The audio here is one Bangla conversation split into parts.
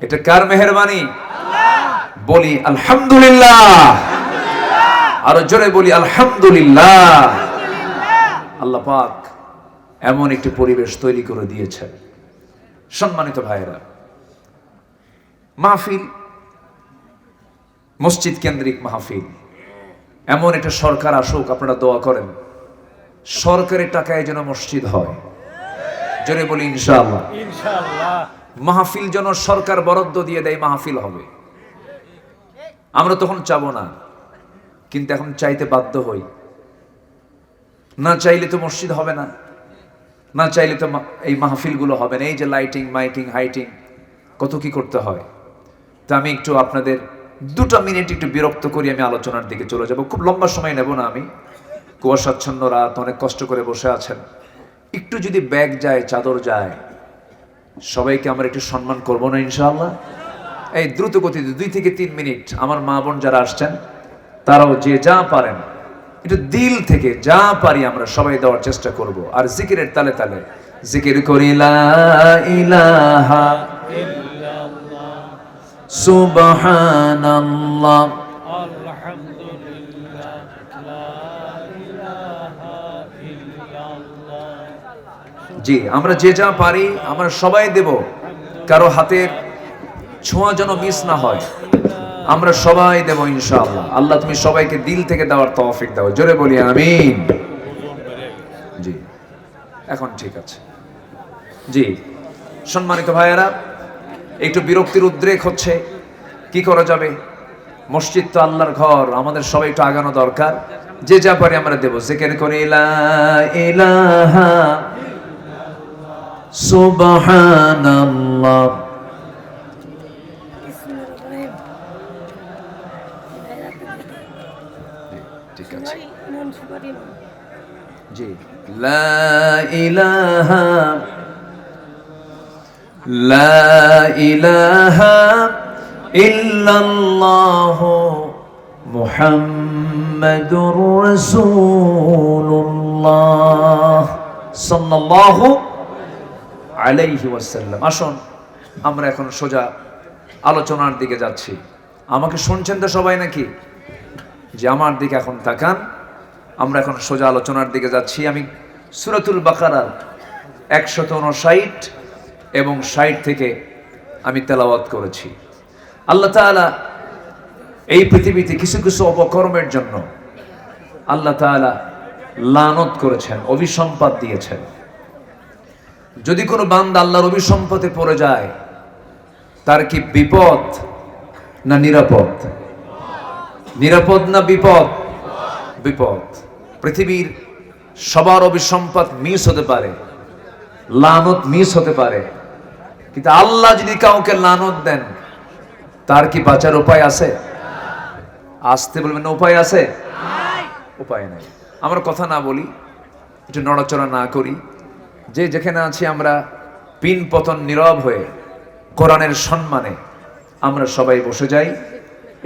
এটা কার মেহরবানি? বলি আলহামদুলিল্লাহ। আরও জোরে বলি আলহামদুলিল্লাহ। আল্লাহ পাক এমন একটি পরিবেশ তৈরি করে দিয়েছেন। সম্মানিত ভাইরা মাহফিল মসজিদ কেন্দ্রিক মাহফিল। এমন একটা সরকার আসুক, আপনারা দোয়া করেন। সরকারের টাকায় যেন মসজিদ হয়। জোরে বলি ইনশাআল্লাহ। ইনশাআল্লাহ। মাহফিল যেন সরকার বরাদ্দ দিয়ে দেয়, মাহফিল হবে। আমরা তখন চাবো না, কিন্তু এখন চাইতে বাধ্য হই। না চাইলে তো মসজিদ হবে না না চাইলে তো এই মাহফিলগুলো হবে না। এই যে লাইটিং মাইটিং হাইটিং কত কি করতে হয়? তা আমি একটু আপনাদের দুটো মিনিট একটু বিরক্ত করি, আমি আলোচনার দিকে চলে যাব। খুব লম্বা সময় নেব না আমি। কুয়াশাচ্ছন্ন রাত, অনেক কষ্ট করে বসে আছেন। একটু যদি ব্যাগ যায়, চাদর যায় সবাইকে আমরা একটু সম্মান করব না, ইনশাআল্লাহ। এই দ্রুত গতিতে দুই থেকে তিন মিনিট আমার মা বোন যারা আসছেন, তারাও যে যা পারেন, একটু দিল থেকে যা পারি আমরা সবাই দেওয়ার চেষ্টা করব। আর জিকিরের তালে তালে জিকির করি, লা ইলাহা সুবহানাল্লাহ। জি, আমরা যে যা পারি আমরা সবাই দেব। কারও হাতের ছোঁয়া যেন মিস না হয়, আমরা সবাই দেব ইনশাআল্লাহ। আল্লাহ, তুমি সবাইকে দিল থেকে দেওয়ার তৌফিক দাও। জোরে বলি, আমিন। জি, এখন ঠিক আছে। জি, সম্মানিত ভাইয়েরা, একটু বিরক্তির উদ্রেক হচ্ছে। কি করা যাবে? মসজিদ তো আল্লাহর ঘর, আমাদের সবাই একটু আগানো দরকার। যে যা পারি আমরা দেবো। জেকের করে, লা ইলাহা সুবহানাল্লাহ। ঠিক আছে জি। লা ইলাহা লা ইলাহা ইল্লাল্লাহ মুহাম্মাদুর রাসূলুল্লাহ। সাল্লাল্লাহু আলাইহি ওয়াসাল্লাম। আসুন, আমরা এখন সোজা আলোচনার দিকে যাচ্ছি। আমাকে শুনছেন তো সবাই নাকি? যে আমার দিকে এখন তাকান, আমরা এখন সোজা আলোচনার দিকে যাচ্ছি। আমি সুরাতুল বাকারার একশত উনষাট এবং ষাট থেকে আমি তেলাওয়াত করেছি। আল্লাহ তাআলা এই পৃথিবীতে কিছু কিছু অপকর্মের জন্য আল্লাহ তাআলা লানত করেছেন অভিসম্পাদ দিয়েছেন। যদি কোনো বান্দা আল্লাহর অভিসম্পদে পড়ে যায়, তার কি বিপদ না নিরাপদ? নিরাপদ না বিপদ? বিপদ। পৃথিবীর সবার অভিসম্পদ মিস হতে পারে, লানত মিস হতে পারে, কিন্তু আল্লাহ যদি কাউকে লানত দেন, তার কি বাঁচার উপায় আছে? আসতে বলবেন, উপায় আছে? উপায় নাই। আমরা কথা না বলি, একটু নড়াচড়া না করি। যে যেখানে আছি আমরা পিন পতন নীরব হয়ে কোরআনের সম্মানে আমরা সবাই বসে যাই।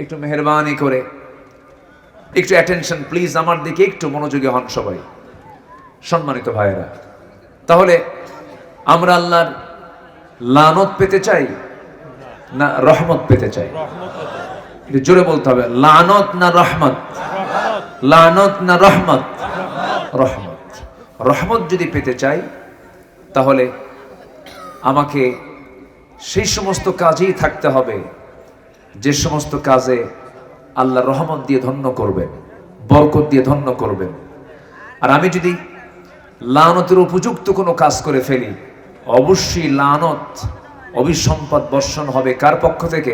একটু মেহরবানি করে, একটু অ্যাটেনশন প্লিজ আমার দিকে, একটু মনোযোগী হন সবাই। সম্মানিত ভাইয়েরা, তাহলে আমরা আল্লাহর লানত পেতে চাই না রহমত পেতে চাই? জোরে বলতে হবে, লানত না রহমত? লানত না রহমত? রহমত। রহমত যদি পেতে চাই তাহলে আমাকে সেই সমস্ত কাজেই থাকতে হবে, যে সমস্ত কাজে আল্লাহ রহমত দিয়ে ধন্য করবেন, বরকত দিয়ে ধন্য করবেন। আর আমি যদি লানতের উপযুক্ত কোনো কাজ করে ফেলি, অবশ্যই লানত, অভিসম্পদ বর্ষণ হবে কার পক্ষ থেকে?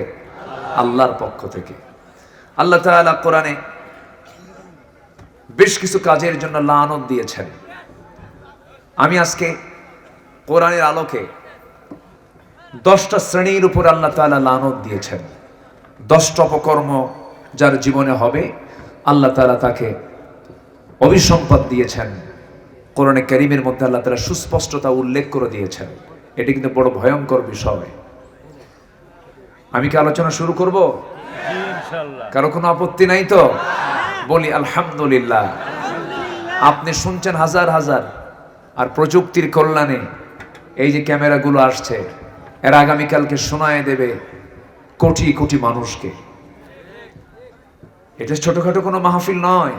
আল্লাহর পক্ষ থেকে। আল্লাহ তাআলা কোরআনে বেশ কিছু কাজের জন্য লানত দিয়েছেন। আমি আজকে কোরআনের আলোকে দশটা শ্রেণির উপর আল্লাহ তাআলা লানত দিয়েছেন। দশটা অপকর্ম যার জীবনে হবে আল্লাহ তাআলা তাকে অভিসম্পদ দিয়েছেন। কোরআনে করিমের মধ্যে আল্লাহ তালা সুস্পষ্টতা উল্লেখ করে দিয়েছেন। এটি কিন্তু বড় ভয়ঙ্কর বিষয়। আমি কি আলোচনা শুরু করব? কারও কোনো আপত্তি নাই তো? বলি আলহামদুলিল্লাহ। আপনি শুনছেন হাজার হাজার আর প্রযুক্তির কল্যাণে এই যে ক্যামেরাগুলো আসছে, এরা আগামীকালকে শোনায় দেবে কোটি কোটি মানুষকে। এটা ছোটখাটো কোনো মাহফিল নয়।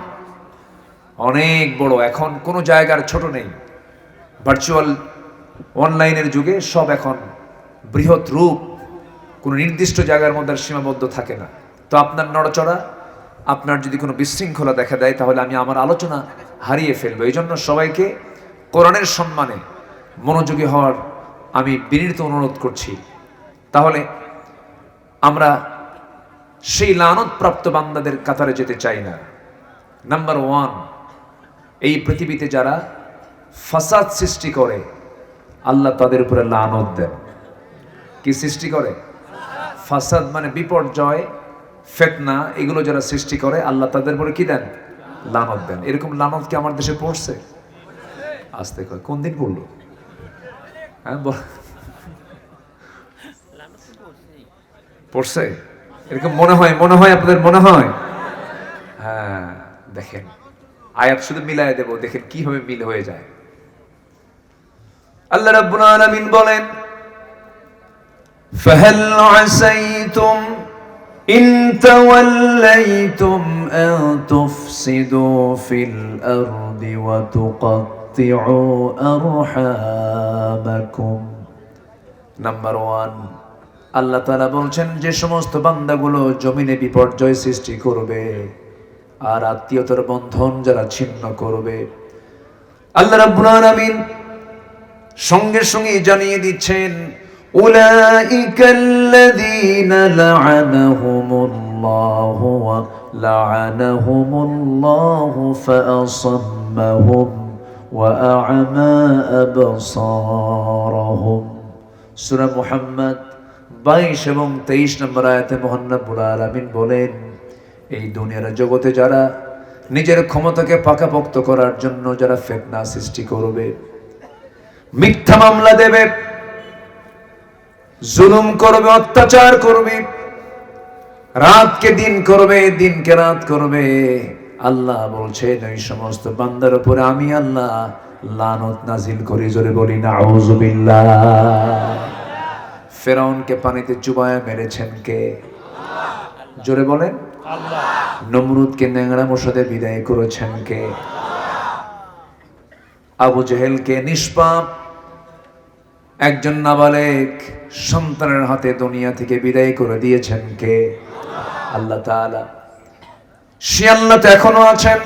অনেক বড়, এখন কোনো জায়গার ছোট নেই। ভার্চুয়াল অনলাইনের যুগে সব এখন বৃহৎ রূপ, কোনো নির্দিষ্ট জায়গার মধ্যে সীমাবদ্ধ থাকে না। তো আপনার নড়াচড়া, আপনার যদি কোনো বিশৃঙ্খলা দেখা দেয়, তাহলে আমি আমার আলোচনা হারিয়ে ফেলব। এই জন্য সবাইকে কোরআনের সম্মানে মনোযোগী হওয়ার আমি বিনীত অনুরোধ করছি। তাহলে আমরা সেই লানতপ্রাপ্ত বান্দাদের কাতারে যেতে চাই না। নাম্বার ওয়ান এই পৃথিবীতে যারা ফাসাদ সৃষ্টি করে, আল্লাহ তাদের উপরে লানত দেন। কি সৃষ্টি করে? ফাসাদ মানে বিপর্যয়, ফেতনা, এগুলো যারা সৃষ্টি করে, আল্লাহ তাদের উপরে কি দেন? লানত দেন। এরকম লানত কি আমার দেশে পড়ছে? আসতে কোন দিন পড়ল? হ্যাঁ পড়ছে? এরকম মনে হয় মনে হয় আপনাদের মনে হয়? হ্যাঁ দেখেন। আয়াত শুধু মিলায় দেব, দেখেন কীভাবে মিল হয়ে যায়। আল্লাহ রাব্বুল আলামিন বলেন, ফাহাল আসাইতুম, ইন তাওয়াল্লাইতুম আন তুফসিদু ফিল আরদি ওয়া وتقطعوا أرحامكم নাম্বার ওয়ান আল্লাহ তালা বলছেন যে সমস্ত বান্দাগুলো জমিনে বিপর্যয় সৃষ্টি করবে আর আত্মীয়তার বন্ধন যারা ছিন্ন করবে আল্লাহ রাব্বুল আলামিন সঙ্গে সঙ্গে জানিয়ে দিচ্ছেন أولئك الذين لعنهم الله ولعنهم الله فأصمهم وأعمى أبصارهم সূরা মুহাম্মদ বাইশ এবং তেইশ নম্বর আয়াতে মোহান্নবুল আলমিন বলেন এই দুনিয়ার জগতে যারা নিজের ক্ষমতাকে পাকাপোক্ত করার জন্য যারা ফেতনা সৃষ্টি করবে মিথ্যা মামলা দেবে জুলুম করবে অত্যাচার করবে রাতকে দিন করবে দিনকে রাত করবে আল্লাহ বলছেন ওই সমস্ত বান্দার উপরে আমি আল্লাহ লানত নাজিল করি জোরে বলি না আউজুবিল্লাহ ফেরাউনকে পানিতে চুবায় মেরেছেন কে? জোরে বলেন নমরুদকে ন্যাংরা মশাদে বিদায় করেছেন কে? আবু জেহেলকে নিষ্পাপ একজন নাবালেক সন্তানের হাতে দুনিয়া থেকে বিদায় করে দিয়েছেন কে? আল্লাহ তাআলা সে আল্লাহ তো এখনো আছেন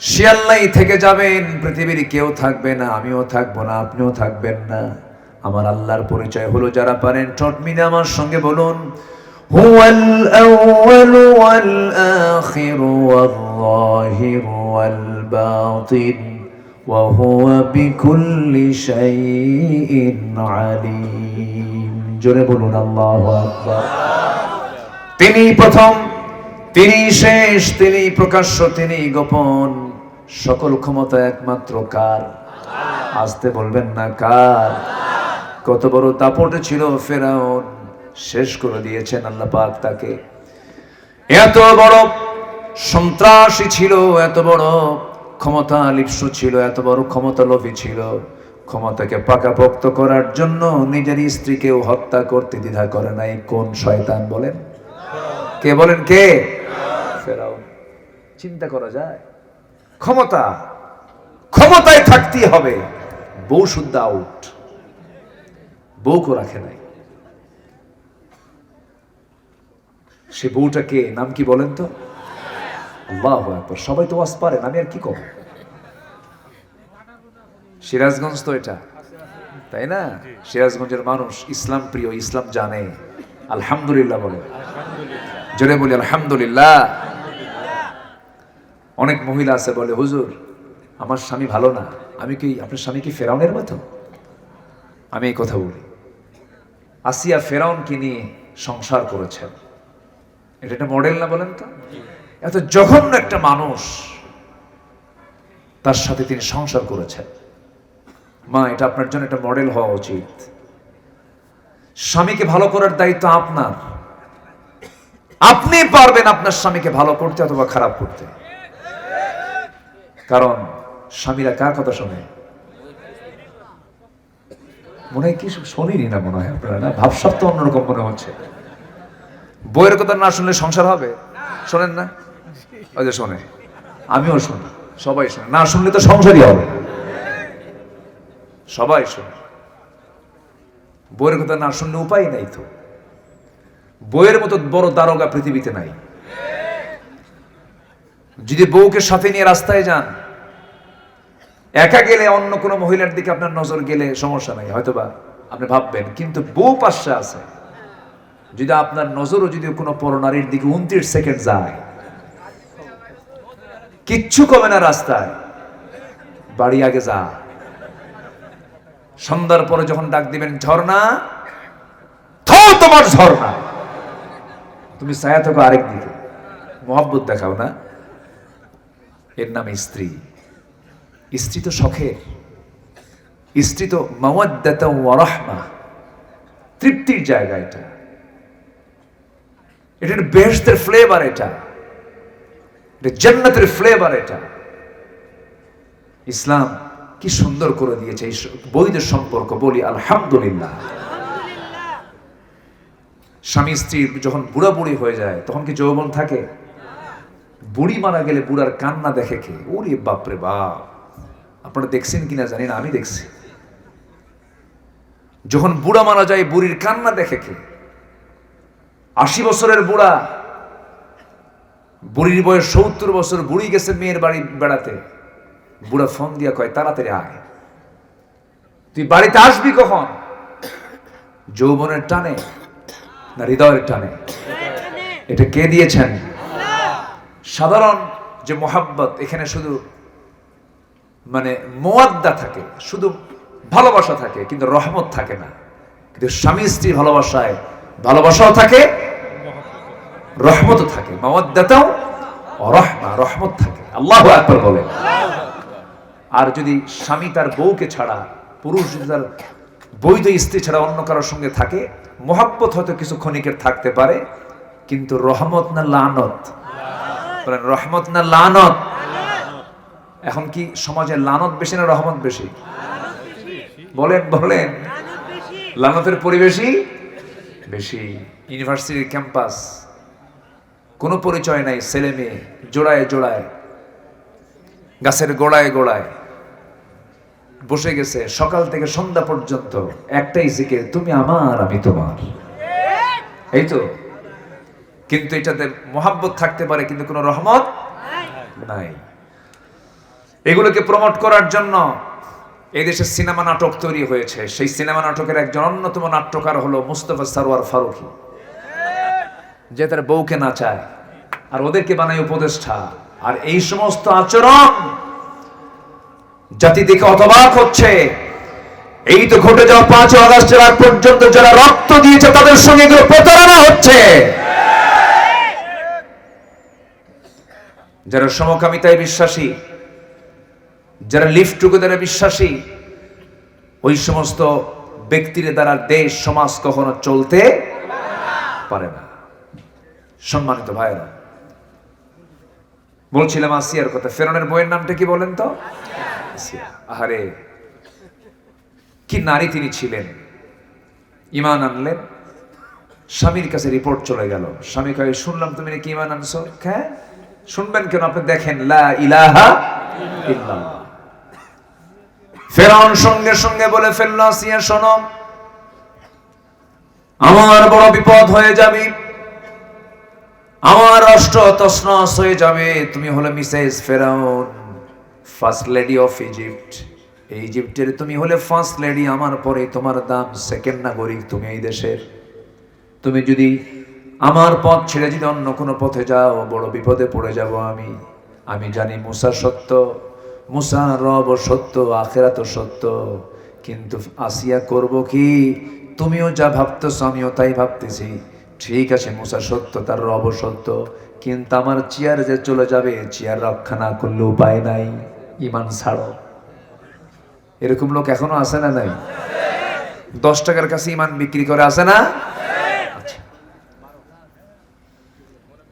সে আল্লাহ থেকে যাবেন পৃথিবীর কেউ থাকবে না আমিও থাকবো না আপনিও থাকবেন না আমার আল্লাহর পরিচয় হলো যারা পারেন ঠোঁট মিলে আমার সঙ্গে বলুন هو الأول والآخر والظاهر والباطن وهو بكل شيء عليم জোরে বলুন আল্লাহু আকবার তিনি প্রথম তিনি শেষ তিনি প্রকাশ্য তিনি গোপন। সকল ক্ষমতা একমাত্র কার? আসতে বলবেন না কার? কত বড় দাপটে ছিল ফেরাউন, শেষ করে দিয়েছেন আল্লাহ পাক তাকে। এত বড় সন্ত্রাসী ছিল, এত বড় ক্ষমতা লিপ্স ছিল, এত বড় ক্ষমতা লোভী ছিল। ক্ষমতাকে পাকাপোক্ত করার জন্য নিজের স্ত্রীকেও হত্যা করতে দ্বিধা করে নাই। কোন শয়তান বলেন? কে বলেন কে? ফেরাউন চিন্তা করা যায়। ক্ষমতা, ক্ষমতায় থাকতেই হবে। বউ শুদ্ধ আউট বউকে রাখে নাই। সে বউটাকে নাম কি বলেন তো? আল্লাহ আকবার। সবাই তো ওয়াজ পারেন আমি আর কি কব সিরাজগঞ্জ তো এটা, তাই না? সিরাজগঞ্জের মানুষ ইসলাম প্রিয়, ইসলাম জানে। আলহামদুলিল্লাহ বলে। জোরে বলি আলহামদুলিল্লাহ। অনেক মহিলা আছে বলে, হুজুর, আমার স্বামী ভালো না। আমি কি, আপনার স্বামী কি ফেরাউনের মতো? আমি এই কথা বলি। আসিয়া ফেরাউনকে নিয়ে সংসার করেছেন। এটা একটা মডেল না বলেন তো? এত জঘন্য একটা মানুষ তার সাথে তিনি সংসার করেছেন। মা, এটা আপনার জন্য একটা মডেল হওয়া উচিত। স্বামীকে ভালো করার দায়িত্ব আপনার। আপনি পারবেন আপনার স্বামীকে ভালো করতে অথবা খারাপ করতে। কারণ স্বামীরা কার কথা শোনে? মনে হয় কি শোনেনি না মনে হয় আপনারা, না? ভাবসাব তো অন্যরকম মনে হচ্ছে। বইয়ের কথা না শুনলে সংসার হবে? শোনেন না? ওই যে শোনে। আমিও শুনি, সবাই শোনে। না শুনলে তো সংসারই হবে সবাই শোনে। বইয়ের কথা না শুনলে উপায় নাই তো। বইয়ের মতো বড় দারোগা পৃথিবীতে নাই। যদি বউকে সাথে নিয়ে রাস্তায় যান, একা গেলে অন্য কোনো মহিলার দিকে আপনার নজর গেলে সমস্যা নাই, হয়তোবা আপনি ভাববেন, কিন্তু বউ পাশে আছে। যদি আপনার নজরও যদি কোনো পরনারীর দিকে উনত্রিশ সেকেন্ড যায়, কিচ্ছু কমে না রাস্তায়, বাড়ি আগে যা। সন্ধ্যার পরে যখন ডাক দিবেন, ঝর্ণা তোমার ঝর্ণা। তুমি ছায়া থাকো আরেক দিকে। মোহাব্বত দেখাও না। এর নাম স্ত্রী। স্ত্রী তো শখের। স্ত্রী তো মাওয়াদ্দাতা ওয়া তৃপ্তির জায়গা এটা। এটা বেহেশতের ফ্লেভার এটা। এটা জান্নাতের ফ্লেভার এটা। ইসলাম কি সুন্দর করে দিয়েছে এই বৈধ সম্পর্ক বলি আলহামদুলিল্লাহ। স্বামী স্ত্রী যখন বুড়া বুড়ি হয়ে যায় তখন কি যৌবন থাকে? বুড়ি মারা গেলে বুড়ার কান্না দেখে কে? ওরে বাপরে বাপ। আপনারা দেখছেন কিনা জানি না, আমি দেখছি। যখন বুড়া মারা যায়, বুড়ির কান্না দেখে কে? আশি বছরের বুড়া, বুড়ির বয়স সত্তর বছর, বুড়ি গেছে মেয়ের বাড়ি বেড়াতে। বুড়া ফোন দিয়া কয়, তাড়াতাড়ি আয়। তুই বাড়িতে আসবি কখন? যৌবনের টানে না হৃদয়ের টানে? এটা কে দিয়েছেন? সাধারণ যে মোহাব্বত, এখানে শুধু মানে মোয়াদ্দা থাকে, শুধু ভালোবাসা থাকে, কিন্তু রহমত থাকে না। কিন্তু স্বামী স্ত্রী ভালোবাসায় ভালোবাসাও থাকে, রহমতও থাকে। মাওয়াদ্দাতাও রহমা, রহমত থাকে। আল্লাহ একবার বলে। আর যদি স্বামী তার বউকে ছাড়া, পুরুষ যদি তার বৈধ স্ত্রী ছাড়া অন্য কারোর সঙ্গে থাকে, মোহাব্বত হয়তো কিছু ক্ষণিকের থাকতে পারে, কিন্তু রহমত না লানত বলেন রহমত না লানত? এখন কি সমাজে লানত বেশি না রহমত বেশি? বলেন বলেন। লানতের পরিবেশই বেশি। ইউনিভার্সিটির ক্যাম্পাস, কোনো পরিচয় নাই, ছেলে মেয়ে, জোড়ায় জোড়ায়, গাছের গোড়ায় গোড়ায়। বসে গেছে, সকাল থেকে সন্ধ্যা পর্যন্ত একটাই জিকে তুমি আমার, আমি তোমার। এই তো? কিন্তু এটাতে মোহাব্বত থাকতে পারে, কিন্তু কোনো রহমত নাই। এগুলোকে প্রমোট করার জন্য এই দেশে সিনেমা নাটক তৈরি হয়েছে। সেই সিনেমা নাটকের একজন অন্যতম নাট্যকার হলো মুস্তফা সারোয়ার ফারুকি, যে তার বউকে নাচায় আর ওদেরকে বানায় উপদেষ্টা। আর এই সমস্ত আচরণ জাতি দেখে অতবাক হচ্ছে। এই তো ঘটে যাওয়া পাঁচ আগস্টের আগ পর্যন্ত যারা রক্ত দিয়েছে, তাদের সঙ্গে এগুলো প্রতারণা হচ্ছে। যারা সমকামিতায় বিশ্বাসী, যারা লিভ টুগেদারে বিশ্বাসী, ওই সমস্ত ব্যক্তির দ্বারা দেশ, সমাজ কখনো চলতে পারে না। সম্মানিত ভাইরা বলছিলাম আসিয়ার কথা, ফেরনের বইয়ের নামটা কি বলেন তো? আহারে, কি নারী তিনি ছিলেন? ইমান আনলেন, স্বামীর কাছে রিপোর্ট চলে গেল। স্বামী কয়ে, শুনলাম তুমি নাকি ইমান আনছো? হ্যাঁ শুনবেন কেন? আপনি দেখেন ফেরাউন সঙ্গে সঙ্গে বলে ফেলল, আসিয়া, শোনো, আমার বড় বিপদ হয়ে যাবে। আমার রাষ্ট্র তসনস হয়ে যাবে। তুমি হলে মিসেস ফেরাউন, ফার্স্ট লেডি অফ ইজিপ্ট। ইজিপ্টের তুমি হলে ফার্স্ট লেডি, আমার পরে তোমার দাম সেকেন্ড নাগরিক, তুমি এই দেশের। তুমি যদি আমার পথ ছেড়ে যদি অন্য কোনো পথে যাও, বড় বিপদে পড়ে যাব আমি। আমি জানি মুসা সত্য, মুসা রব সত্য আখেরাত সত্য। কিন্তু আসিয়া করব কি? তুমিও যা ভাবতেছ, আমিও তাই ভাবতেছি। ঠিক আছে, মুসা সত্য, তার রব সত্য। কিন্তু আমার চেয়ার যে চলে যাবে, চেয়ার রক্ষা না করলে উপায় নাই। ইমান ছাড়ো। এরকম লোক এখনও আছে না নাই? দশ টাকার কাছে ইমান বিক্রি করে আসে না?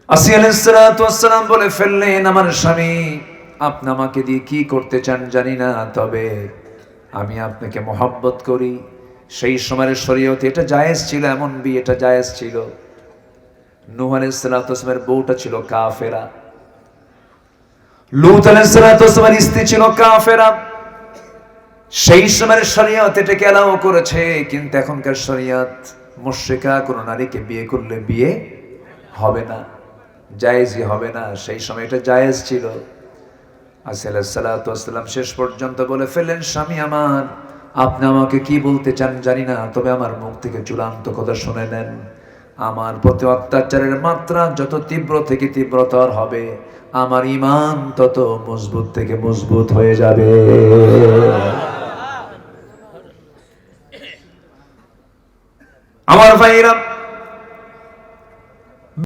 আসি আলাইসালাম বলে ফেললেন, আমার স্বামী, আপনি আমাকে দিয়ে কি করতে চান জানি না, তবে আমি আপনাকে মহাব্বত করি। সেই সময়ের শরীয়তে এটা জায়েজ ছিল, এমন বিয়েটা জায়েজ ছিল। নূহ আলাইহিসসালামের বউটা ছিল কাফেরা। লূত আলাইহিসসালামের স্ত্রী ছিল কাফেরা। সেই সময়ের শরিয়ত এটাকে অ্যালাউ করেছে, কিন্তু এখনকার শরিয়ত মুশ্রিকা, কোনো নারীকে বিয়ে করলে বিয়ে হবে না। জায়েজই হবে না। সেই সময় এটা জায়েজ ছিল। আসসালাম শেষ পর্যন্ত বলে ফেলেন স্বামী আমার। আপনি আমাকে কি বলতে চান জানি না, তবে আমার মুখ থেকে চূড়ান্ত কথা শুনে নেন। আমার প্রতি অত্যাচারের মাত্রা যত তীব্র থেকে তীব্রতর হবে, আমার ইমান তত মজবুত থেকে মজবুত হয়ে যাবে। আমার ভাইরা